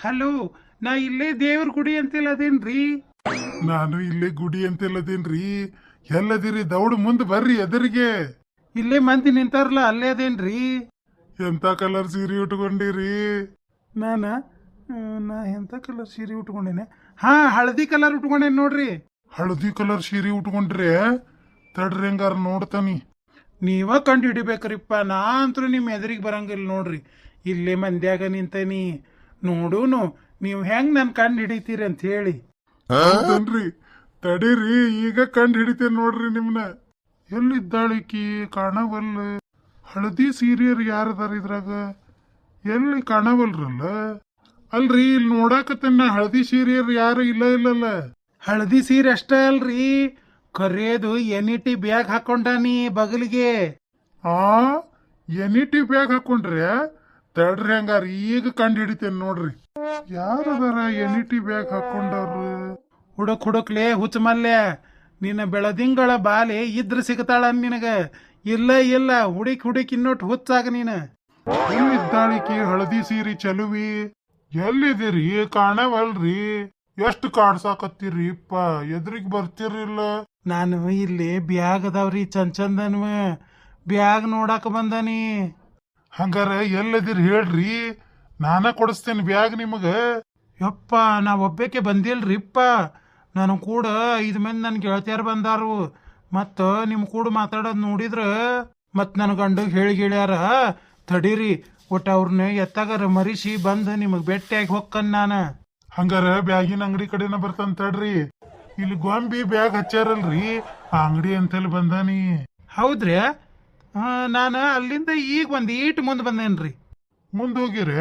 Hello ನಾ ಇಲ್ಲೇ ದೇವ್ರ ಗುಡಿ ಅಂತಿಲ್ಲ ಅದೇನ್ರಿ ನಾನು ಇಲ್ಲೇ ಗುಡಿ ಅಂತೇಳದೇನ್ರಿ ಎಲ್ಲದಿರಿ ದೌಡ್ ಮುಂದ್ ಬರ್ರಿ ಎದುರಿಗೆ. ಇಲ್ಲೇ ಮಂದಿ ನಿಂತಾರಲ್ಲ ಅಲ್ಲೇ ಅದೇನ್ರಿ? ಎಂತ ಕಲರ್ ಸೀರೆ ಉಟ್ಕೊಂಡಿರಿ? ನಾನ ಆ, ನಾ ಎಂತ ಕಲರ್ ಸೀರೆ ಉಟ್ಕೊಂಡೇನೆ? ಹಾ ಹಳದಿ ಕಲರ್ ಉಟ್ಕೊಂಡೇನೆ ನೋಡ್ರಿ. ಹಳದಿ ಕಲರ್ ಸೀರೆ ಉಟ್ಕೊಂಡ್ರೆ ತಡ್ರಿ ಹಂಗಾರ ನೋಡ್ತಾನಿ. ನೀವ ಕಂಡು ಹಿಡಿಬೇಕ್ರಿಪ್ಪ ನಾ ಅಂತೂ ನಿಮ್ಮ ಎದುರಿಗೆ ಬರಂಗಿಲ್ಲ ನೋಡ್ರಿ. ಇಲ್ಲೇ ಮಂದ್ಯಾಗ ನಿಂತೇನಿ. ನೋಡೂನು ನೀವು ಹೆಂಗ್ ನನ್ ಕಂಡು ಹಿಡಿತೀರಿ ಅಂತ ಹೇಳಿ. ಅಂತನ್ರಿ ತಡೀರಿ ಈಗ ಕಂಡು ಹಿಡಿತೇನೆ ನೋಡ್ರಿ ನಿಮ್ನ. ಎಲ್ಲಿದ್ದಾಳಿಕಿ ಕಾಣವಲ್ಲ ಹಳದಿ ಸೀರಿಯರ್ ಯಾರದಾರ ಇದ್ರಾಗ? ಎಲ್ಲಿ ಕಾಣವಲ್ರಲ್ಲ? ಅಲ್ರಿ ಇಲ್ಲಿ ನೋಡಾಕತ್ತೇನ ಹಳದಿ ಸೀರಿಯರ್ ಯಾರು ಇಲ್ಲ ಇಲ್ಲಲ್ಲ. ಹಳದಿ ಸೀರೆ ಅಷ್ಟೇ ಅಲ್ರಿ. ಕರೆಯದು ಎನಿಟಿ ಇ ಟಿ ಬ್ಯಾಗ್ ಹಾಕೊಂಡಾನಿ ಬಗಲಿಗೆ. ಆ? ಎನಿಟಿ ಬ್ಯಾಗ್ ಹಾಕೊಂಡ್ರೆ? ತಡ್ರಿ ಹಂಗಾರ, ಈಗ ಕಂಡು ಹಿಡಿತೇನೆ ನೋಡ್ರಿ. ಯಾರದಾರ ಎನ್ ಟಿ ಬ್ಯಾಗ್ ಹಾಕೊಂಡವ್ರು ಹುಡುಕ್ ಹುಡುಕ್ಲೆ ಹುಚ್ಚಮಲ್ಲೆ ನಿನ್ನ ಬೆಳದಿಂಗಳ ಬಾಲೆ ಇದ್ರ ಸಿಗತಾಳ ನಿನಗ. ಇಲ್ಲ ಇಲ್ಲ, ಹುಡುಕ್ ಹುಡುಕ್ ಇನ್ನೊಟ್ಟು ಹುಚ್ಚಾಗ ನೀನು. ಎಲ್ಲಿದ್ದಾಳಿಕಿ ಹಳದಿ ಸೀರಿ ಚಲುವಿ? ಎಲ್ಲಿದಿರಿ ಕಾಣವಲ್ರಿ. ಎಷ್ಟು ಕಾಡ್ಸಾಕತ್ತೀರಿ, ಇಪ್ಪ, ಎದ್ರಿಗ್ ಬರ್ತಿರಿಲ್ಲ ನಾನು ಇಲ್ಲಿ ಬ್ಯಾಗ್ ಅದಾವ್ರಿ, ಚಂದ್ ಚಂದನ್ವ. ಬ್ಯಾಗ್ ನೋಡಾಕ ಬಂದಾನಿ. ಹಂಗಾರ ಎಲ್ಲದಿರಿ ಹೇಳ್ರಿ. ನಾನ ಕೊಡಿಸ್ತೇನೆ ಬ್ಯಾಗ್ ನಿಮಗೆ? ಯಪ್ಪ ನಾ ಒಬ್ಬಾಕೆ ಬಂದಿಲ್ರಿಪ್ಪ. ನಾನು ಕೂಡ ಐದು ಮಂದಿ ನನ್ನ ಗೆಳತಿಯರು ಬಂದಾರು. ಮತ್ತು ನಿಮ್ಮ ಕೂಡ ಮಾತಾಡೋದು ನೋಡಿದ್ರೆ? ಮತ್ತು ನನ್ನ ಗಂಡಗೆ ಹೇಳಿ ಹೇಳ್ಯಾರ ತಡೀರಿ. ಒಟ್ಟು ಅವ್ರನ್ನ ಎತ್ತಾಗಾರ ಮರಿಸಿ ಬಂದು ನಿಮಗೆ ಭೇಟಿಯಾಗಿ ಹೊಕ್ಕನ್ ನಾನು. ಹಂಗಾರ ಬ್ಯಾಗಿನ ಅಂಗಡಿ ಕಡೆನ ಬರ್ತಾನ ತಡ್ರಿ. ಇಲ್ಲಿ ಗೊಂಬಿ ಬ್ಯಾಗ್ ಹಚ್ಚಾರಲ್ರಿ. ಆ ಅಂಗಡಿ ಅಂತೇಳಿ ಬಂದಾನಿ. ಹೌದ್ರಿ ನಾನು ಅಲ್ಲಿಂದ ಈಗ ಒಂದು ಈಟ್ ಮುಂದೆ ಬಂದೇನ್ರಿ. ಮುಂದೆ ಹೋಗಿರೆ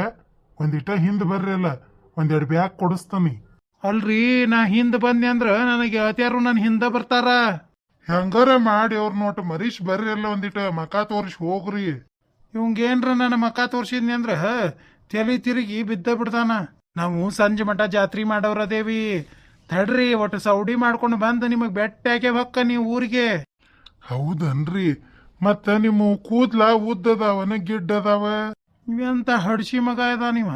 ಒಂದಿಟ ಹಿಂದೆ ಬರ್ರಿ ಅಲ್ಲ ಒಂದೆರಡು ಬ್ಯಾಗ್ ಕೊಡಿಸ್ತಾನೆ ಅಲ್ರಿ ನಾ ಹಿಂದೆ ಬಂದೆ ಅಂದ್ರೆ ನನಗೆ ಗೆಳತಿಯರು ನನ್ನ ಹಿಂದೆ ಬರ್ತಾರ? ಹೆಂಗಾರ ಮಾಡಿ ಅವ್ರ ನೋಟ ಮರೀಶ್ ಬರ್ರಿ ಅಲ್ಲ ಒಂದಿಟ ಮಕ ತೋರಿಸಿ ಹೋಗ್ರಿ. ಇವಂಗೇನ್ರ ನನ್ನ ಮಕ ತೋರ್ಸಿದ್ನಿ ಅಂದ್ರೆ ತಲೆ ತಿರುಗಿ ಬಿದ್ದ ಬಿಡ್ತಾನ. ನಾವು ಸಂಜೆ ಮಠ ಜಾತ್ರೆ ಮಾಡೋರ ಅದೇವಿ. ತಡ್ರಿ ಒಟ್ಟು ಸೌಡಿ ಮಾಡ್ಕೊಂಡು ಬಂದು ನಿಮಗೆ ಬೆಟ್ಟಾಕೆ ಹೊಕ್ಕ ನೀವು ಊರಿಗೆ. ಹೌದನ್ರಿ. ಮತ್ತ ನಿಮ್ಮ ಕೂದ್ಲ ಉದ್ದದಾವನ ಗಿಡ್ಡ ಅದಾವ ಎಂತ ಹಡ್ಸಿ ಮಗ ಇದ ನೀವ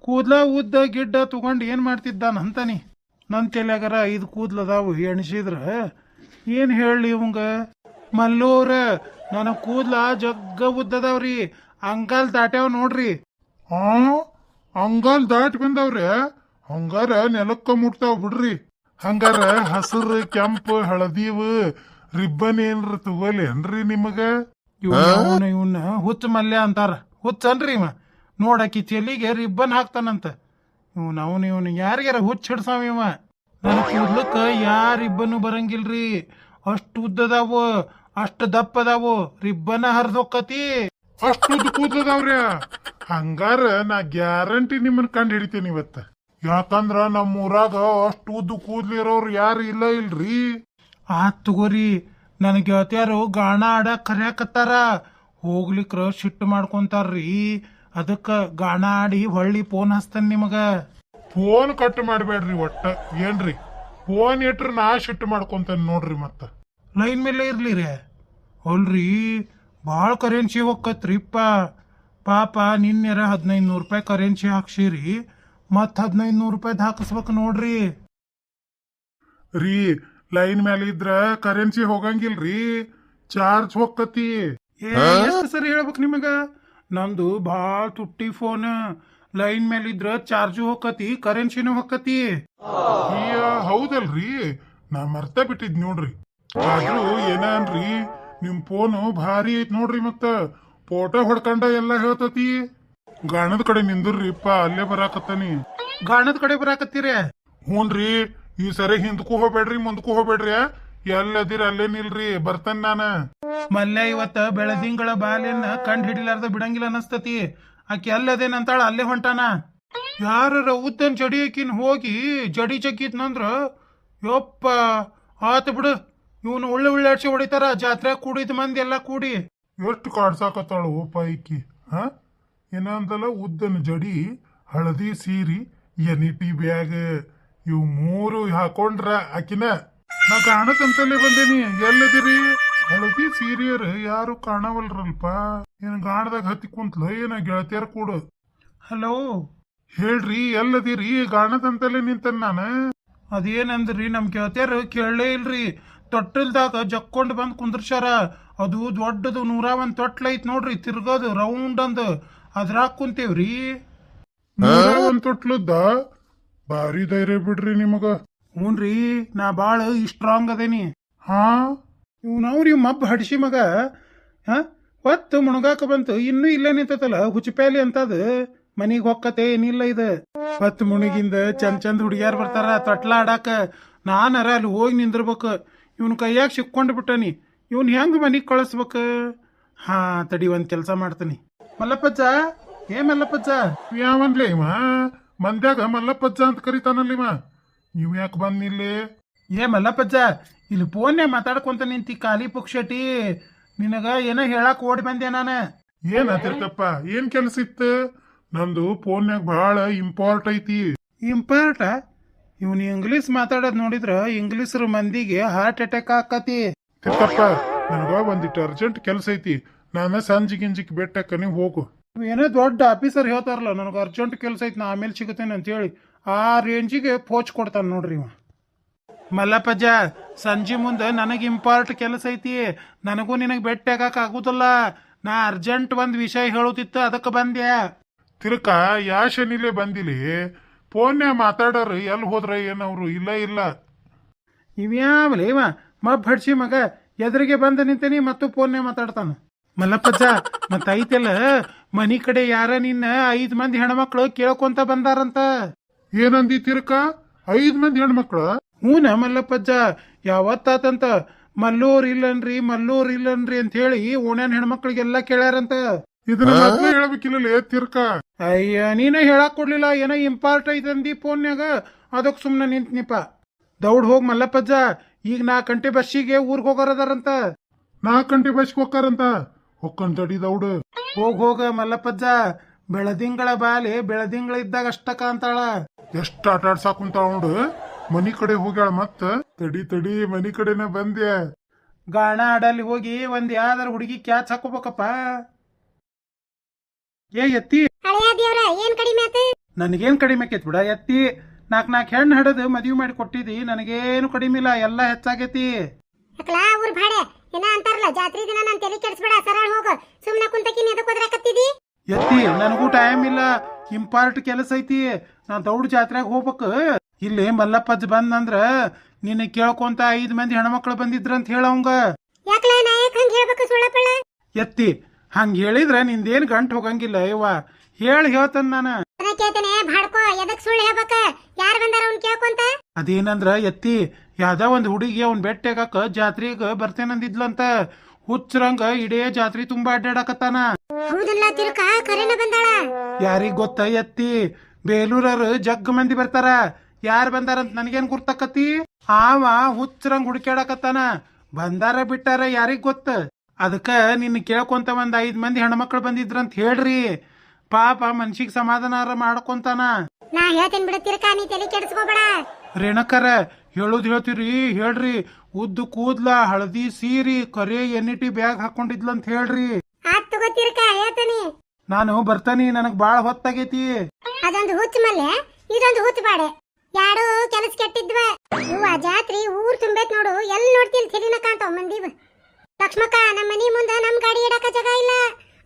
ಕೂದ್ಲ ಉದ್ದ ಗಿಡ್ಡ ತಗೊಂಡು ಏನು ಮಾಡ್ತಿದ್ದಾನ ಅಂತಾನಿ ನನ್ನ ತೆಲಗರ ಐದು ಕೂದ್ಲ ಅದಾವು ಎಣಿಸಿದ್ರ. ಏನು ಹೇಳಿ ಇವಂಗ? ಮಲ್ಲೂರ, ನನ್ನ ಕೂದ್ಲ ಜಗ್ಗ ಉದ್ದದವ್ರಿ, ಅಂಗಲ್ ದಾಟ್ಯಾವ ನೋಡ್ರಿ. ಆ? ಅಂಗಾಲ್ ದಾಟ್ ಬಂದವ್ರೆ ಹಂಗಾರ ನೆಲಕ್ಕ ಮುಟ್ತಾವ್ ಬಿಡ್ರಿ. ಹಂಗಾರ ಹಸಿರು, ಕೆಂಪು, ಹಳದಿವು ರಿಬ್ಬನ್ ಏನ್ರ ತಗೋಲೇನ್ರಿ ನಿಮಗ? ಇವನ ಇವನ್ನ ಹುಚ್ಚ ಮಲ್ಯ ಅಂತಾರ. ಹುಚ್ಚನ್ರಿ ಇವ. ನೋಡಕಿ ಚೆಲಿಗೆ ರಿಬ್ಬನ್ ಹಾಕ್ತಾನಂತ. ಇವನ್ ಅವನು ಇವನು ಯಾರಿಗಾರ ಹುಚ್ಚ ಹಿಡ್ಸಾವ ಇವ? ನನ್ನ ಕೂದ್ಲಕ್ಕ ಯಾರ ಇಬ್ಬನು ಬರಂಗಿಲ್ರಿ? ಅಷ್ಟು ಉದ್ದದಾವು ಅಷ್ಟು ದಪ್ಪ ಅದಾವು ರಿಬ್ಬನ ಹರಿದೋಕತಿ ಅಷ್ಟು ಕೂದಲದವ್ರೆ ಹಂಗಾರ ನಾ ಗ್ಯಾರಂಟಿ ನಿಮ್ಮನ್ನ ಕಂಡು ಹಿಡಿತೇನೆ ಇವತ್ತ. ಯಾಕಂದ್ರ ನಮ್ಮ ಊರಾಗ ಅಷ್ಟು ಉದ್ದು ಕೂದ್ಲಿರೋರು ಯಾರು ಇಲ್ಲ ಇಲ್ರಿ? ಆತ್ ತಗೋರಿ ನನ್ನ ಗೆಳತಿಯರು ಗಾಣ ಆಡ ಕರ್ಯಾಕತ್ತಾರ. ಹೋಗ್ಲಿಕ್ರ ಸಿಟ್ಟು ಮಾಡ್ಕೊಂತಾರ್ರಿ. ಅದಕ್ಕ ಗಾಣ ಆಡಿ ಹೊಳ್ಳಿ ಫೋನ್ ಹಚ್ತಾನೆ ನಿಮಗೆ. ಫೋನ್ ಕಟ್ ಮಾಡಬೇಡ್ರಿ ಒಟ್ಟ. ಏನ್ರಿ? ಫೋನ್ ಇಟ್ರ ನಾ ಶಿಟ್ ಮಾಡ್ಕೊಂತೇನೆ ನೋಡ್ರಿ ಮತ್ತೆ. ಲೈನ್ ಮೇಲೆ ಇರ್ಲಿ ರೀ. ಅಲ್ರಿ ಭಾಳ ಕರೆನ್ಸಿ ಹೋಗತ್ರಿಪ್ಪ ಪಾಪ ನಿನ್ನೆರ ಹದಿನೈದು ನೂರು ರೂಪಾಯಿ ಕರೆನ್ಸಿ ಹಾಕ್ಸಿರಿ. ಮತ್ತು ಹದಿನೈದು ನೂರು ರೂಪಾಯ್ದು ಹಾಕಿಸ್ಬೇಕು ನೋಡ್ರಿ. ರೀ ಲೈನ್ ಮೇಲೆ ಇದ್ರ ಕರೆನ್ಸಿ ಹೋಗಂಗಿಲ್ರಿ? ಚಾರ್ಜ್ ಹೋಗ್ತತಿ. ಏ ಎಷ್ಟು ಸರಿ ಹೇಳ್ಬೇಕು ನಿಮಗ? ನಂದು ಭಾಳ ತುಟ್ಟಿ ಫೋನ್ ಲೈನ್ ಮೇಲೆ ಇದ್ರ ಚಾರ್ಜು ಹೋಗತಿ ಕರೆನ್ಸಿನೂ ಹೋಗತಿ ಅಯ್ಯ ಹೌದಲ್ರಿ? ನಾ ಮರ್ತ ಬಿಟ್ಟಿದ್ ನೋಡ್ರಿ. ಆದ್ರೂ ಏನ ಅನ್ರಿ ನಿಮ್ ಫೋನು ಭಾರಿ ಐತ್ ನೋಡ್ರಿ ಮತ್ತ. ಫೋಟೋ ಹೊಡ್ಕಂಡ ಎಲ್ಲ ಹೇಳ್ತತಿ. ಗಾಣದ ಕಡೆ ನಿಂದ್ರಿಪ್ಪ ಅಲ್ಲೇ ಬರಾಕತ್ತಾನಿ. ಗಾಣದ ಕಡೆ ಬರಾಕತ್ತೀರಿ? ಹ್ಞೂನ್ರಿ ಈ ಸರಿ ಹಿಂದಕ್ಕೂ ಹೋಗ್ಬೇಡ್ರಿ ಮುಂದಕ್ಕೂ ಹೋಗ್ಬೇಡ್ರಿ ಎಲ್ಲದಿರ ಅಲ್ಲೇ ನಿಲ್ರಿ ಬರ್ತೇನೆ ನಾನ. ಮಲ್ಯ ಇವತ್ತ ಬೆಳದಿಂಗಳ ಬಾಲ್ಯನ್ನ ಕಂಡು ಹಿಡಿಲಾರ್ದ ಬಿಡಂಗಿಲ್ಲ ಅನಸ್ತತಿ. ಆಕೆ ಅಲ್ಲದೇನಂತಾಳ ಅಲ್ಲೇ ಹೊಂಟಾನ. ಯಾರ ಉದ್ದನ್ ಜಡಿ ಆಕಿನ್ ಹೋಗಿ ಜಡಿ ಜಗ್ಗಿದ್ನಂದ್ರ ಯಪ್ಪ ಆತ ಬಿಡು. ಇವನು ಒಳ್ಳೆ ಒಳ್ಳೆ ಅಡ್ಸಿ ಹೊಡಿತಾರ ಜಾತ್ರೆ ಕೂಡಿದ ಮಂದಿ ಎಲ್ಲ ಕೂಡಿ. ಎಷ್ಟು ಕಾಡ್ಸಾಕತ್ತಾಳು ಪೈಕಿ ಹ ಏನಂತಲ್ಲ ಉದ್ದನ ಜಡಿ ಹಳದಿ ಸೀರಿ ಎನಿಟಿ ಬ್ಯಾಗ್. ಇವು ಮೂರು ಹಾಕೊಂಡ್ರ ಆಕಿನ ನಾ ಕಾಣತಂತಲ್ಲೇ ಬಂದೇನಿ. ಎಲ್ಲದಿರಿ ಹಳದಿ ಸೀರಿಯರ್ ಯಾರು ಕಾಣವಲ್ರಲ್ಪ? ಏನ್ ಗಾಣದಾಗ ಹತ್ತಿ ಕುಂತ್ಲ ಏನ ಗೆಳತಿಯರ್ ಕೂಡ. ಹಲೋ? ಹೇಳ್ರಿ ಎಲ್ಲದಿರಿ ಗಾಣದಂತಲೇ ನಿಂತನ್ ನಾನ? ಅದೇನಂದ್ರಿ ನಮ್ ಗೆಳತಿಯರು ಕೇಳಲೇ ಇಲ್ರಿ. ತೊಟ್ಟಲ್ದಾಗ ಜಕ್ಕೊಂಡ್ ಬಂದ್ ಕುಂದ್ರಸ್ಯಾರ. ಅದು ದೊಡ್ಡದು ನೂರ ಒಂದ್ ತೊಟ್ಲ ಐತ್ ನೋಡ್ರಿ ತಿರ್ಗೋದು ರೌಂಡ್ ಅಂದ್. ಅದ್ರಾಗ ಕುಂತೇವ್ರಿ. ನೂರ ಒಂದ್ ತೊಟ್ಲದ್ದ? ಭಾರಿ ಧೈರ್ಯ ಬಿಡ್ರಿ ನಿಮಗ. ಹ್ಞೂನ್ರಿ ನಾ ಭಾಳ ಸ್ಟ್ರಾಂಗ್ ಅದೇನಿ. ಹಾ? ಇವ್ನವ್ರಿ ಮಬ್ಬ ಹಡ್ಸಿ ಮಗ ಹಾ? ಹೊತ್ತು ಮುಣಗಾಕ ಬಂತು ಇನ್ನೂ ಇಲ್ಲೇ ನಿಂತತಲ್ಲ ಹುಚ್ಚಪ್ಯಾಲಿ ಅಂತದ. ಮನಿಗ್ ಹೊಕ್ಕತೆ ಏನಿಲ್ಲ ಇದು. ಹೊತ್ತು ಮುಣಗಿಂದ ಚಂದ ಚಂದ ಹುಡುಗಿಯಾರ ಬರ್ತಾರ ತೊಟ್ಲ ಆಡಾಕ ನಾನರ ಅಲ್ಲಿ ಹೋಗಿ ನಿಂದಿರ್ಬೇಕು. ಇವನ್ ಕೈಯಾಗ ಸಿಕ್ಕೊಂಡು ಬಿಟ್ಟನಿ. ಇವನ್ ಹೆಂಗ್ ಮನಿಗ್ ಕಳಿಸ್ಬೇಕು? ಹಾ ತಡಿ ಒಂದ್ ಕೆಲಸ ಮಾಡ್ತೀನಿ. ಮಲ್ಲಪ್ಪಜ್ಜ ಏ ಮಲ್ಲಪ್ಪಜ್ಜ? ಯಾವನ್ಲೇ ಇವ? ಮಂದ್ಯಾಗ ಮಲ್ಲಪ್ಪಜ್ಜ ಅಂತ ಕರಿತಾನಲ್ಲಿ ನೀವ್ ಯಾಕೆ ಬಂದಿಲ್ಲಿ? ಏ ಮಲ್ಲಪ್ಪಜ್ಜ ಇಲ್ಲಿ ಫೋನ್ನೇ ಮಾತಾಡ್ಕೊಂತ ನಿಂತಿ ಖಾಲಿ ಪುಕ್ಷಟಿ. ನಿನಗ ಏನೋ ಹೇಳಕ್ ಓಡಿ ಬಂದೆ ನಾನು. ಏನ್ ತಿರ್ತಪ್ಪ ಏನ್ ಕೆಲಸ ಇತ್ತು? ನಂದು ಫೋನ್ಯಾಗ ಬಹಳ ಇಂಪಾರ್ಟ್ ಐತಿ. ಇಂಪಾರ್ಟ? ಇವನು ಇಂಗ್ಲೀಷ್ ಮಾತಾಡೋದ್ ನೋಡಿದ್ರ ಇಂಗ್ಲೀಷರ್ ಮಂದಿಗೆ ಹಾರ್ಟ್ ಅಟ್ಯಾಕ್ ಆಕತಿ. ತಿರ್ತಪ್ಪ ನನಗ ಒಂದಿಟ್ಟು ಅರ್ಜೆಂಟ್ ಕೆಲ್ಸ ಐತಿ. ನಾನು ಸಂಜೆ ಗಿಂಜಿಕ್ ಬೆಟ್ಟಕ್ಕ ನೀವು ಹೋಗು. ಏನೋ ದೊಡ್ಡ ಆಫೀಸರ್ ಹೇಳ್ತಾರಲ್ಲ ನನಗೆ ಅರ್ಜೆಂಟ್ ಕೆಲಸ ಐತೆ ನಾ ಆಮೇಲೆ ಸಿಗುತ್ತೇನೆ ಅಂತೇಳಿ ಆ ರೇಂಜಿಗೆ ಪೋಚ್ ಕೊಡ್ತಾನೆ ನೋಡ್ರಿ ಇವ. ಮಲ್ಲಪ್ಪಜ್ಜ ಸಂಜೆ ಮುಂದೆ ನನಗೆ ಇಂಪಾರ್ಟ್ ಕೆಲಸ ಐತಿ ನನಗೂ ನಿನಗೆ ಭೇಟಿ ಆಗಕ್ಕೆ ಆಗುದಿಲ್ಲ ನಾ ಅರ್ಜೆಂಟ್ ಒಂದು ವಿಷಯ ಹೇಳುತ್ತಿತ್ತು ಅದಕ್ಕೆ ಬಂದೆ. ತಿರ್ಕ ಯಾ ಶನಿಲೆ ಬಂದಿಲಿ? ಫೋನ್ಯಾಗ ಮಾತಾಡೋರು ಎಲ್ಲಿ ಹೋದ್ರ ಏನವ್ರು ಇಲ್ಲ ಇಲ್ಲ. ಇವ್ಯಾವಲಿ ಇವ? ಮಬ್ ಹಡ್ಸಿ ಮಗ ಎದುರಿಗೆ ಬಂದು ನಿಂತೇನಿ ಮತ್ತು ಫೋನ್ನೇ ಮಾತಾಡ್ತಾನ. ಮಲ್ಲಪ್ಪಜ್ಜ ಮತ್ತೆ ಐತೆಲ್ಲ ಮನಿ ಕಡೆ ಯಾರ ನಿನ್ನ ಐದ್ ಮಂದಿ ಹೆಣ್ಮಕ್ಳು ಕೇಳ್ಕೊಂತ ಬಂದಾರಂತ? ಏನಂದಿ ತಿರ್ಕ? ಐದ್ ಮಂದಿ ಹೆಣ್ಮಕ್ಳು? ಹೂನ ಮಲ್ಲಪ್ಪಜ್ಜ. ಯಾವತ್ತಾತಂತ? ಮಲ್ಲೂರ್ ಇಲ್ಲನ್ರಿ ಮಲ್ಲೂರ್ ಇಲ್ಲನ್ರಿ ಅಂತ ಹೇಳಿ ಓಣ್ಯಾನ್ ಹೆಣ್ಮಕ್ಳಿಗೆಲ್ಲ ಕೇಳ್ಯಾರಂತ. ಇದನ್ನ ಮೊದ್ಲೇ ಹೇಳ್ಬೇಕಿಲ್ಲ ತಿರ್ಕ? ಅಯ್ಯ ನೀನ ಹೇಳಕ್ ಕೊಡ್ಲಿಲ್ಲ ಏನೋ ಇಂಪಾರ್ಟ್ ಐತಂದಿ ಫೋನ್ಯಾಗ? ಅದಕ್ ಸುಮ್ನೆ ನಿಂತ್ನಿಪ ದೌಡ್ ಹೋಗ್ ಮಲ್ಲಪ್ಪಜ್ಜ. ಈಗ ನಾಲ್ಕು ಗಂಟೆ ಬಸ್ಸಿಗೆ ಊರ್ಗ್ ಹೋಗೋರದಾರಂತ. ನಾಲ್ಕು ಗಂಟೆ ಬಸ್ಗೆ ಹೋಗ್ತಾರಂತ. ಹೊಕ್ಕನ್ ತಡಿ ದೌಡು ಹೋಗ್ ಹೋಗ ಮಲ್ಲಪ್ಪಜ್ಜ. ಬೆಳದಿಂಗಳ ಬಾಲಿ ಬೆಳದಿಂಗಳ ಇದ್ದಾಗ ಅಷ್ಟ ಕಾಂತಾಳ. ಎಷ್ಟ್ ಆಟ ಆಡ್ಸಾಕುಂತ ನೋಡು ಮನಿ ಕಡೆ ಹೋಗ್ಯಾಳ ಮತ್ತ? ತಡಿ ತಡಿ ಮನಿ ಕಡೆನ ಬಂದ್ಯ? ಗಾಣ ಆಡಲ್ಲಿ ಹೋಗಿ ಒಂದ್ ಯಾವ್ದಾರ ಹುಡುಗಿ ಕ್ಯಾಚ್ ಹಾಕೋಬೇಕಪ್ಪ ಏ ಎತ್ತಿ. ಹಳೆಯ ದೇವ್ರ ಏನ್ ಕಡಿಮೆ ಆತ? ನನಗೇನ್ ಕಡಿಮೆ ಆಕೈತಿ ಬಿಡ ಎತ್ತಿ. ನಾಕ್ ನಾಕ್ ಹೆಣ್ಣು ಹಿಡಿದು ಮದ್ವಿ ಮಾಡಿ ಕೊಟ್ಟಿದಿ ನನಗೇನು ಕಡಿಮೆ ಇಲ್ಲ ಎಲ್ಲ ಹೆಚ್ಚಾಗೈತಿ. ಅಕ್ಲಾ ಊರ್ ಭಾಡೆ. ಏನ ಅಂತಾರಲ್ಲ ಜಾತ್ರಿ ದಿನ ನಾನು ತಲೆ ಕೆಡಿಸ್ಬೇಡ ಸರಳ ಹೋಗ. ಸುಮ್ಮನೆ ಕುಂತಕಿನ ಎದಕ್ಕೆ ಹೋದ್ರಾಕತ್ತಿದಿ ಎತ್ತಿ ನನಗೂ ಟೈಮ್ ಇಲ್ಲ. ಇಂಪಾರ್ಟ್ ಕೆಲಸ ಐತಿ. ನಾ ದೌಡ್ ಜಾತ್ರೆಗೆ ಹೋಗ್ಬೇಕು. ಇಲ್ಲಿ ಮಲ್ಲಪ್ಪಜ್ ಬಂದಂದ್ರ ನಿನ್ನ ಕೇಳ್ಕೊಂತ ಐದು ಮಂದಿ ಹೆಣ್ಮಕ್ಳು ಬಂದಿದ್ರಂತ ಹೇಳವಂಗ ಯಾಕ್ಲ ಹಂಗ ಹೇಳ್ಬೇಕು ಸುಳ್ಳಪ್ಪಳ? ಎತ್ತಿ ಹಂಗ ಹೇಳಿದ್ರ ನಿಂದೇನ್ ಗಂಟ್ ಹೋಗಂಗಿಲ್ಲ ಯವ್ವ. ಹೇಳಿ ಹೇಳ್ತಾನ ನಾನು. ಅದ ಕೇಳ್ತಾನೆ ಭಾಡ್ಕೋ ಎದಕ್ ಸುಳ್ಳು ಹೇಳ್ಬೇಕ? ಯಾರ್ ಬಂದಾರ ಅವ್ನ್ ಕೇಳ್ಕೊಂತ? ಅದೇನಂದ್ರ ಎತ್ತಿ ಯಾವ್ದೋ ಒಂದ್ ಹುಡುಗಿ ಅವ್ನ್ ಬೆಟ್ಟೆಗಾಕ ಜಾತ್ರೆಗೆ ಬರ್ತೇನಂದಿದ್ಲಂತ. ಹುಚ್ಚರಂಗ ಇಡೇ ಜಾತ್ರೆ ತುಂಬಾ ಅಡ್ಡಾಡಕತ್ತಾನ. ಯಾರಿಗ ಗೊತ್ತ ಎತ್ತಿ ಬೇಲೂರರು ಜಗ್ ಮಂದಿ ಬರ್ತಾರ. ಯಾರ್ ಬಂದಾರಂತ ನನಗೇನ್ ಗುರ್ತಕತಿ ಆವ ಹುಚ್ಚರಂಗ ಹುಡುಕ್ಯಾಡಕತ್ತಾನ. ಬಂದಾರ ಬಿಟ್ಟಾರ ಯಾರಿಗ್ ಗೊತ್ತ? ಅದಕ್ಕ ನಿನ್ನ ಕೇಳ್ಕೊಂತ ಒಂದ್ ಐದ್ ಮಂದಿ ಹೆಣ್ಮಕ್ಳು ಬಂದಿದ್ರಂತ ಹೇಳ್ರಿ. ಪಾಪ ಮನ್ಸಿಗ್ ಸಮಾಧಾನ ಮಾಡ್ಕೊಂತಾನ. ನಾ ಹೇಳ್ತೇನೆ ನೀ ತಲೆ ಕೆಡ್ಸ್ಕೋಬೇಡ. ರೇಣಕರ ಹೇಳುದ್ ಹೇಳ್ತೀರಿ ಹೇಳ್ರಿ. ಉದ್ದು ಕೂದ್ಲ ಹಳದಿ ಸೀರಿ ಕರೆ ಎನ್ನಿಟಿ ಬ್ಯಾಗ್ ಹಾಕೊಂಡಿದ್ಲಂತ ಹೇಳ್ರಿ. ಆತ್ ತಗೋ ತಿರುಕ ಹೇಳ್ತಾನಿ. ನಾನು ಬರ್ತಾನಿ ನನಗ್ ಬಾಳ ಹೊತ್ತಾಗೈತಿ. ಅದೊಂದು ಹುಚ್ಚ ಮಲ್ಲೆ ಇದೊಂದು ಹುಚ್ಚ ಬಾಡೆ. ಯಾರು ಕೆಲಸ ಕೆಟ್ಟಿದ್ವ. ಇವ ಜಾತ್ರಿ ಊರ್ ತುಂಬೈತ್ ನೋಡು ಎಲ್ಲಿ ನೋಡ್ತಿಲ್ ತಿರಿನ ಅಂತ ಮಂದಿವ. ಲಕ್ಷ್ಮಕ್ಕ ನಮ್ಮ ಮನಿ ಮುಂದೆ ನಮ್ ಗಾಡಿ ಇಡಕ ಜಾಗ ಇಲ್ಲ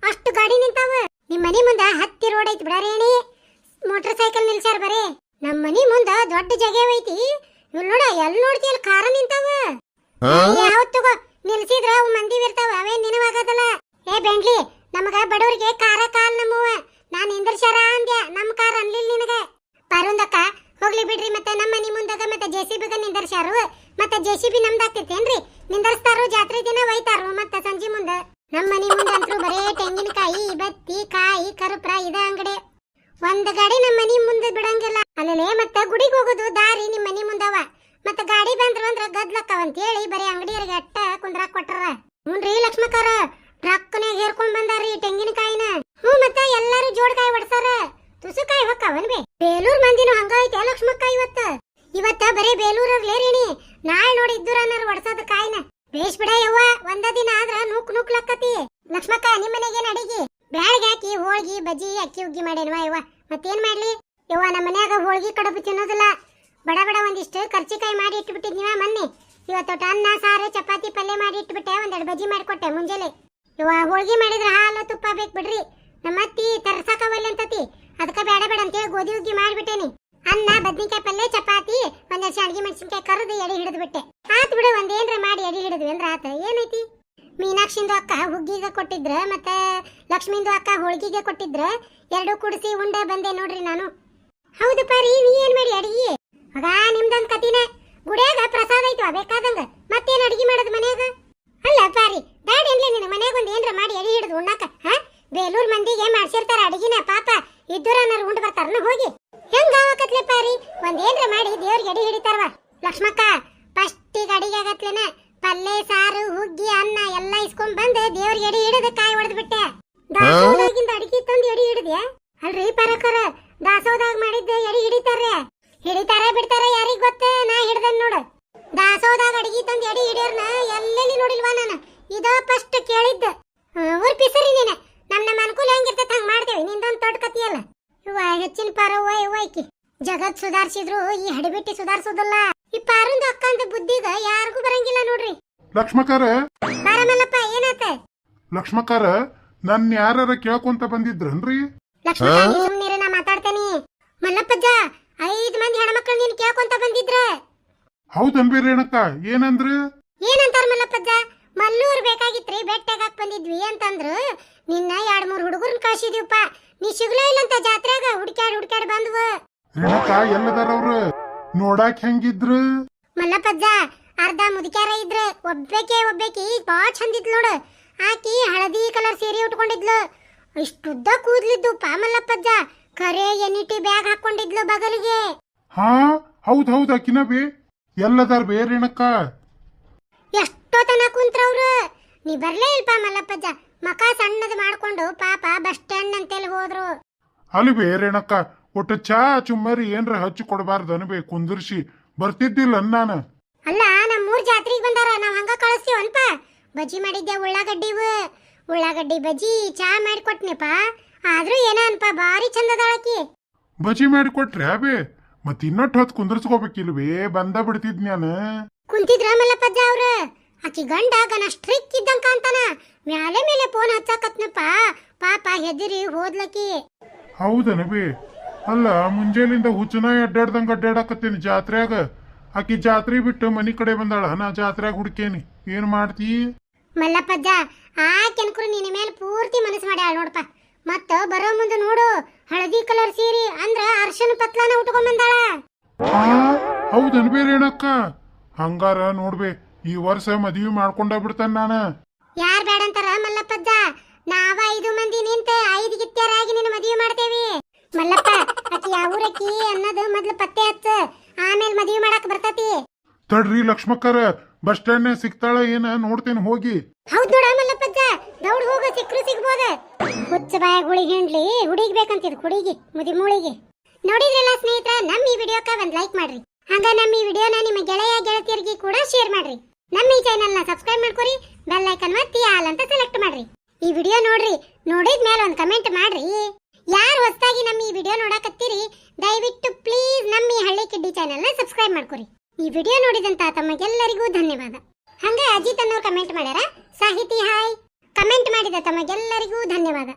ಅಷ್ಟು ಗಾಡಿ ನಿಂತಾವ ನಿಮ್ ಮನಿ ಮುಂದ ಹತ್ತಿ ರೋಡ್ ಐತಿ ಬಿಡ ರೇಣಿ ಮೋಟರ್ ಸೈಕಲ್ ನಿಲ್ಸ್ಯಾರ ಬರೇ ನಮ್ ಮನಿ ಮುಂದ ದೊಡ್ಡ ಜಾಗ ಐತಿ ಇವ್ ನೋಡ ಎಲ್ ನೋಡ್ತಿಲ್ ಕಾರ ನಿಂತಾವ ಹೌದ್ ತಗೋ ನಿಲ್ಸಿದ್ರ ಅವು ಮಂದಿ ಇರ್ತಾವ ಅವೇ ನಿನವಾಗದಲ್ಲ ಏ ಬೆಂಡ್ಲಿ ನಮಗ ಬಡವರಿಗೆ ಕಾರ ಕಾಲ್ ನಮ್ಮವ ನಾನ್ ಇಂದ್ರಶಾರ ಅಂದ್ಯ ನಮ್ ಕಾರ್ ಅನ್ಲಿಲ್ ನಿನಗ ಪರುಂದಕ್ಕ ಹೋಗ್ಲಿ ಬಿಡ್ರಿ ಮತ್ತೆ ನಮ್ಮ ಮನಿ ಮುಂದಾಗ ಮತ್ತೆ ಸಿ ಮತ್ತೆ ಜೆಸಿಬಿ ನಮ್ದಾಗ್ತೈತೇನ್ರಿ ನಿಂದರ್ಸ್ತಾರು ಜಾತ್ರೆ ದಿನ ಒಯ್ತಾರು ಮತ್ತೆ ಸಂಜೆ ಮುಂದ ನಮ್ಮ ಮನಿ ಮುಂದ ಅಂತೂ ಬರೇ ತೆಂಗಿನಕಾಯಿ ಬತ್ತಿ ಕಾಯಿ ಕರುಪ್ರ ಇದ ಅಂಗಡಿ ಒಂದ್ ಗಾಡಿ ನಮ್ಮ ಮನಿ ಮುಂದೆ ಬಿಡಂಗಿಲ್ಲ ಅಲ್ಲೇ ಮತ್ತ ಗುಡಿಗೆ ಹೋಗೋದು ದಾರಿ ನಿಮ್ ಮನಿ ಮುಂದವ ಮತ್ತ ಗಾಡಿ ಬಂದ್ರ ಅಂದ್ರ ಗದ್ಲಕ್ಕವ ಅಂತ ಹೇಳಿ ಬರೀ ಅಂಗಡಿಯರಿಗೆ ಅಟ್ಟ ಕುಂದ್ರಾಕ್ ಕೊಟ್ಟಾರ ಹ್ಞೂನ್ರಿ ಲಕ್ಷ್ಮಕಾರ ಟ್ರಕ್ನ್ಯಾಗ ಹೇರ್ಕೊಂಡ್ ಬಂದಾರಿ ತೆಂಗಿನಕಾಯಿನ ಹ್ಞೂ ಮತ್ತ ಎಲ್ಲಾರು ಜೋಡ್ಕಾಯಿ ಹೊಡ್ಸಾರ ತುಸುಕಾಯಿ ಹೊಕ್ಕವನ್ ಬೇ ಬೇಲೂರ್ ಮಂದಿನೂ ಹಂಗ ಐತೆ ಲಕ್ಷ್ಮಕ್ಕ ಇವತ್ತ ಇವತ್ತ ಬರೀ ಬೇಲೂರವ್ರಲೇ ರೇಣಿ ನಾಳೆ ನೋಡಿ ಇದ್ದೂರನ್ನಾರು ಹೊಡ್ಸೋದ್ ಕಾಯಿನ ಬೇಷ್ ಬಿಡ ಯವ್ವ ಒಂದ ದಿನ ಆದ್ರ ನೂಕ್ ನೂಕ್ ಲಕ್ಕತಿ ಲಕ್ಷ್ಮಕ್ಕ ನಿಮ್ ಮನೆಗೇನ್ ಅಡಿಗೆ ಬ್ಯಾಳ್ಗೆ ಹಾಕಿ ಹೋಳ್ಗಿ ಬಜ್ಜಿ ಅಕ್ಕಿ ಉಗ್ಗಿ ಮಾಡೇನ್ವಾ ಯವ್ವ ಮತ್ತೇನ್ ಮಾಡ್ಲಿ ಯವ್ವ ನಮ್ಮ ಮನ್ಯಾಗ ಹೋಳ್ಗಿ ಕಡುಬು ತಿನ್ನೋದಿಲ್ಲ ಬಡ ಬಡ ಒಂದಿಷ್ಟು ಕರ್ಚಿಕಾಯಿ ಮಾಡಿ ಇಟ್ಬಿಟ್ಟಿದ್ನಿವ ಮೊನ್ನೆ ಇವತ್ತು ಅನ್ನ ಸಾರು ಚಪಾತಿ ಪಲ್ಯ ಮಾಡಿ ಇಟ್ಬಿಟ್ಟೆ ಮಾಡಿಕೊಟ್ಟೆ ಮುಂಜಾನೆ. ಇವ ಹೋಳ್ಗಿ ಮಾಡಿದ್ರ ಹಾಲು ತುಪ್ಪ ಬೇಕು ಬಿಡ್ರಿ. ನಮ್ಮ ಅತ್ತಿ ತರ್ಸಾಕವಲ್ಲ ಅಂತತಿ. ಅದಕ್ಕೆ ಬೇಡ ಬೇಡ ಅಂತೇಳಿ ಗೋಧಿ ಹುಗ್ಗಿ ಮಾಡಿಬಿಟ್ಟೇನಿ. ಅನ್ನ, ಬದ್ನಿಕಾಯಿ ಪಲ್ಲೆ, ಚಪಾತಿ ಒಂದೆರಡು ಶಾಣ್ಗಿ ಮೆಣಸಿನ್ಕಾಯಿ ಕರೆದು ಎಡಿ ಹಿಡಿದು ಬಿಟ್ಟೆ ಆತ್ ಬಿಡು, ಒಂದೇನ್ರ ಮಾಡಿ ಎಡಿ ಹಿಡಿದ್ವಿ ಅಂದ್ರ ಆತ. ಏನೈತಿ? ಮೀನಾಕ್ಷಿಂದು ಅಕ್ಕ ಹುಗ್ಗಿಗೆ ಕೊಟ್ಟಿದ್ರ ಮತ್ತೆ ಲಕ್ಷ್ಮಿಂದು ಅಕ್ಕ ಹೋಳ್ಗಿಗೆ ಕೊಟ್ಟಿದ್ರ ಎರಡು ಕುಡಿಸಿ ಉಂಡೆ ಬಂದೆ ನೋಡ್ರಿ ನಾನು. ಹೌದು ರೀ ನೀ ಏನ್ ಮಾಡಿ ಅಡಿಗೆ? ಆಗ ನಿಮ್ದೊಂದ್ ಕತಿನ ಗುಡಿಯಾಗ ಪ್ರಸಾದ ಐತವ ಬೇಕಾದಂಗ ಮತ್ತೇನ್ ಅಡಿಗೆ ಮಾಡೋದು ಮನ್ಯಾಗ ಅಲ್ಲ ಪಾರಿ ದಾಡಿ ಅನ್ಲಿ ನಿನ್ನ ಮನ್ಯಾಗ ಒಂದ್ ಏನ್ರ ಮಾಡಿ ಎಡಿ ಹಿಡಿದು ಉಣ್ಣಾಕ ಹಾ ಬೇಲೂರ್ ಮಂದಿಗೆ ಮಾಡ್ಸಿರ್ತಾರ ಅಡಿಗೆನ ಪಾಪ ಇದ್ದೂರನ್ನಾರು ಉಂಡ್ ಬರ್ತಾರನ ಹೋಗಿ ಹೆಂಗ ಆವಕತ್ಲೆ ಪಾರಿ ಒಂದ್ ಏನ್ರ ಮಾಡಿ ದೇವ್ರಿಗೆ ಎಡಿ ಹಿಡಿತಾರವ ಲಕ್ಷ್ಮಕ್ಕ ಫಸ್ಟಿಗೆ ಅಡಿಗೆ ಆಗತ್ಲೆನ ಪಲ್ಯ ಸಾರು ಹುಗ್ಗಿ ಅನ್ನ ಎಲ್ಲ ಇಸ್ಕೊಂಡ್ ಬಂದು ದೇವ್ರಿಗೆ ಎಡಿ ಹಿಡಿದು ಕಾಯಿ ಹೊಡೆದ್ ಬಿಟ್ಟೆ ದಾಸೋದಾಗಿಂದ ಅಡಿಗೆ ತಂದು ಎಡಿ ಹಿಡಿದ್ಯಾ ಅಲ್ರಿ ಪರಕರ ದಾಸೋದಾಗ ಮಾಡಿದ್ದ ಎಡಿ ಹಿಡಿತಾರ್ರೆ ಹಿಡಿತಾರ ಬಿಡ್ತಾರ ಯಾರಿಗ್ ಗೊತ್ತ? ನಾ ಹಿಡ್ದನ್ ನೋಡು. ದಾಸೋದಾಗ ಅಡಿಗೆ ತಂದು ಎಡಿ ಹಿಡಿಯೋರ್ನ ಎಲ್ಲೆಲ್ಲಿ ನೋಡಿಲ್ವಾ ನಾನು? ಇದ ಫಸ್ಟ್ ಕೇಳಿದ್ದ. ಊರ್ ಪಿಸರಿ ನೀನ. ನಮ್ ನಮ್ಮ ಅನುಕೂಲ ಹೆಂಗಿರ್ತೈತೆ ಹಂಗ ಮಾಡ್ತೇವೆ. ನಿಂದೊಂದ್ ತೊಡ್ ಕತಿಯಲ್ಲ ಇವ ಹೆಚ್ಚಿನ ಪಾರ ಅವ್ವ ಇವ ಜಗತ್ ಸುಧಾರಿಸಿದ್ರು ಈ ಹಡಿಬಿಟ್ಟಿ ಸುಧಾರಿಸೋದಲ್ಲ. ಈ ಪಾರಂದು ಅಕ್ಕಂದ ಬುದ್ಧಿಗ ಯಾರಿಗೂ ಬರಂಗಿಲ್ಲ ನೋಡ್ರಿ. ಲಕ್ಷ್ಮಕಾರ! ಬರಮಲ್ಲಪ್ಪ ಏನಾತ? ಲಕ್ಷ್ಮಕಾರ ನನ್ ಯಾರ ಕೇಳ್ಕೊಂತ ಬಂದಿದ್ರನ್ರಿ? ಲಕ್ಷ್ಮಣ ಸುಮ್ನಿರ ನಾ ಮಾತಾಡ್ತೇನಿ. ಮಲ್ಲಪ್ಪಜ್ಜ ಐದ್ ಮಂದಿ ಹೆಣ್ಮಕ್ಳು ನೀನು ಕೇಳ್ಕೊಂತ ಬಂದಿದ್ರ? ಹೌದನ್ಬಿ ರೇಣಕ್ಕ ಏನಂದ್ರ? ಏನಂತಾರ ಮಲ್ಲಪ್ಪಜ್ಜ? ಮಲ್ಲೂರ್ ಬೇಕಾಗಿತ್ರಿ ಬೆಟ್ಟಾಗಾಕ್ ಬಂದಿದ್ವಿ ಅಂತಂದ್ರು. ನಿನ್ನ ಎರಡ್ ಮೂರ್ ಹುಡುಗರ್ನ ಕಳ್ಸಿದೀವಪ್ಪ. ನೀ ಸಿಗ್ಲೇ ಇಲ್ಲಂತ ಜಾತ್ರೆಗ ಹುಡ್ಕ್ಯಾಡ್ ಹುಡ್ಕ್ಯಾಡ್ ಬಂದ್ವು. ರೇಣಕ್ಕ ಎಲ್ಲದಾರವ್ರ ನೋಡಾಕ್ ಹೆಂಗಿದ್ರು? ಮಲ್ಲಪ್ಪಜ್ಜ ಅರ್ಧ ಮುದುಕ್ಯಾರ ಇದ್ರು. ಒಬ್ಬೇಕೆ ಒಬ್ಬೇಕಿ ಬಾಳ ಚಂದಿದ್ಲು ನೋಡು. ಆಕಿ ಹಳದಿ ಕಲರ್ ಸೀರೆ ಉಟ್ಕೊಂಡಿದ್ಲು. ಇಷ್ಟುದ್ದ ಕೂದ್ಲಿದ್ದು ಪಾ ಮಲ್ಲಪ್ಪಜ್ಜ. ಕರೆ ಎನಿಟಿ ಬ್ಯಾಗ್ ಹಾಕೊಂಡಿದ್ಲು ಬಗಲಿಗೆ. ಹಾ ಹೌದ್ ಹೌದ್ ಕಿನಬಿ ಬೇ. ಎಲ್ಲದಾರ್ ರೇಣಕ್ಕ ಎಷ್ಟೋ ತನ ಕುಂತ್ರವ್ರು ನೀ ಬರ್ಲೇ ಇಲ್ಪ ಮಲ್ಲಪ್ಪಜ್ಜ. ಮಕ ಸಣ್ಣದು ಮಾಡ್ಕೊಂಡು ಪಾಪ ಬಸ್ ಸ್ಟ್ಯಾಂಡ್ ಅಂತೇಳಿ ಹೋದ್ರು. ಅಲ್ಲಿ ಬೇ ರೇಣಕ್ಕ ಒಟ್ಟು ಚಾ ಚುಮ್ಮರಿ ಏನ್ರ ಹಚ್ಚಿ ಕೊಡಬಾರ್ದು ಅನ್ಬೇ ಕುಂದಿರ್ಸಿ. ಬರ್ತಿದ್ದಿಲ್ಲ ನಾನು. ಅಲ್ಲ ನಮ್ಮ ಮೂರ್ ಜಾತ್ರೆಗೆ ಬಂದಾರ. ನಾವ್ ಹಂಗ ಕಳಿಸ್ತೀವನ್ಪ ಬಜ್ಜಿ ಮಾಡಿದ್ದೆ ಉಳ್ಳಾಗಡ್ಡಿ ಉಳ್ಳಾಗಡ್ಡಿ ಬಜ್ಜಿ ಚಾ ಮಾಡಿಕೊಟ್ನಿಪ್ಪ ಆದ್ರೂ ಏನ ಅನ್ಪ ಭಾರಿ ಚಂದ ಅದಾಳಕಿ ಬಜಿ ಮಾಡಿ ಕೊಟ್ರೆ ಅಬೆ ಮತ್ ಇನ್ನೊಟ್ಟು ಹೊತ್ತು ಕುಂದರ್ಸ್ಕೋಬೇಕಿಲ್ವೇ ಬಂದ ಬಿಡ್ತಿದ್ ನಾನು. ಕುಂತಿದ್ರ ಮಲ್ಲಪ್ಪಜ್ಜ ಅವ್ರ? ಆಕಿ ಗಂಡ ಗನ ಸ್ಟ್ರಿಕ್ ಇದ್ದಂಗ ಅಂತಾನ ಮ್ಯಾಲೆ ಮೇಲೆ ಫೋನ್ ಹಚ್ಚಾಕತ್ನಪ್ಪ. ಪಾಪ ಹೆದರಿ ಹೋದ್ಲಕಿ. ಹೌದನ ಬಿ? ಅಲ್ಲ ಮುಂಜಾನಿಂದ ಹುಚ್ಚನ ಅಡ್ಡಾಡ್ದಂಗ ಅಡ್ಡಾಡಕತ್ತೇನಿ ಜಾತ್ರ್ಯಾಗ. ಆಕಿ ಜಾತ್ರೆ ಬಿಟ್ಟು ಮನಿ ಕಡೆ ಬಂದಾಳ ನಾ ಜಾತ್ರ್ಯಾಗ ಹುಡ್ಕೇನಿ. ಏನ್ ಮಾಡ್ತೀ? ಮಲ್ಲಪ್ಪಜ್ಜ ಆ ಕೆನ್ಕರು ನಿನ್ನ ಮೇಲೆ ಪೂರ್ತಿ ಮನಸ್ಸು ಮಾಡ್ಯಾಳ ನೋಡಪ್ಪ. ಮತ್ತ ಬರೋ ಮುಂದೆ ನೋಡು. ಹಳದಿ ಕಲರ್ ಸೀರೆ ಅಂದ್ರ ಅರ್ಶನ ಪತ್ಲಾನ ಉಟ್ಕೊಂಡ್ ಬಂದಾಳ ಹೌದನ್ ಬೇರೆ ರೇಣಕ್ಕ ಹಂಗಾರ ನೋಡ್ಬೆ ಈ ವರ್ಷ ಮದ್ವಿ ಮಾಡ್ಕೊಂಡ ಬಿಡ್ತಾನ ನಾನ. ಯಾರ್ ಬೇಡಂತಾರ ಮಲ್ಲಪ್ಪಜ್ಜ? ನಾವ ಐದು ಮಂದಿ ನಿಂತ ಐದು ಗಿತ್ಯಾರಾಗಿ ನಿನ್ನ ಮದುವೆ ಮಾಡ್ತೇವಿ. ಮಲ್ಲಪ್ಪ ಅಕ್ಕಿ ಯಾವ ಊರಕ್ಕಿ ಅನ್ನೋದು ಮೊದ್ಲು ಪತ್ತೆ ಹಚ್ಚ. ಆಮೇಲೆ ಮದುವೆ ಮಾಡಕ್ ಬರ್ತತಿ. ತಡ್ರಿ ಲಕ್ಷ್ಮಕ್ಕರ ಬಸ್ ಸ್ಟ್ಯಾಂಡ್ ಸಿಗ್ತಾಳ ಏನ ನೋಡ್ತೇನೆ ಹೋಗಿ. ಹೌದ್ ನೋಡ ಮಲ್ಲಪ್ಪಜ್ಜ ದೌಡ್ ಹೋಗ ಸಿಕ್ರು ಸಿಗ್ಬೋದ. ಹುಚ್ಚ ಬಾಯ ಹುಳಿಗೆ ಹಿಂಡ್ಲಿ, ಹುಡುಗಿ ಬೇಕಂತಿದ್ ಹುಡುಗಿ, ಮುದಿ ಮೂಳಿಗೆ. ನೋಡಿದ್ರಲ್ಲ ಸ್ನೇಹಿತರ ನಮ್ಮ ಈ ವಿಡಿಯೋಕ್ಕ ಒಂದ್ ಲೈಕ್ ಮಾಡ್ರಿ. ಹಂಗ ನಮ್ಮ ಈ ವಿಡಿಯೋನ ನಿಮ್ಮ ಗೆಳೆಯ, ಗೆಳತಿಯರಿಗೆ ಕೂಡ ಶೇರ್ ಮಾಡ್ರಿ. ನಮ್ಮ ಈ ಚಾನೆಲ್ನ ಸಬ್ಸ್ಕ್ರೈಬ್ ಮಾಡ್ಕೊರಿ ಬೆಲ್ ಐಕನ್ ಒತ್ತಿ ಆಲ್ ಅಂತ ಸೆಲೆಕ್ಟ್ ಮಾಡ್ರಿ. ಈ ವಿಡಿಯೋ ನೋಡ್ರಿ, ನೋಡಿದ ಮೇಲೆ ಒಂದ್ ಕಮೆಂಟ್ ಮಾಡ್ರಿ. ಯಾರು ಹೊಸದಾಗಿ ನಮ್ಮ ಈ ವಿಡಿಯೋ ನೋಡಕತ್ತೀರಿ, ದಯವಿಟ್ಟು ಪ್ಲೀಸ್ ನಮ್ಮ ಈ ಹಳ್ಳಿ ಕಿಡ್ಡಿ ಚಾನೆಲ್ನ ಸಬ್ಸ್ಕ್ರೈಬ್ ಮಾಡ್ಕೊರಿ. ಈ ವಿಡಿಯೋ ನೋಡಿದಂತ ತಮಗೆಲ್ಲರಿಗೂ ಧನ್ಯವಾದ. ಹಂಗ ಅಜಿತ್ ಅನ್ನೋರು ಕಮೆಂಟ್ ಮಾಡ್ಯಾರ ಸಾಹಿತಿ ಹಾಯ್. ಕಮೆಂಟ್ ಮಾಡಿದ ತಮಗೆಲ್ಲರಿಗೂ ಧನ್ಯವಾದ.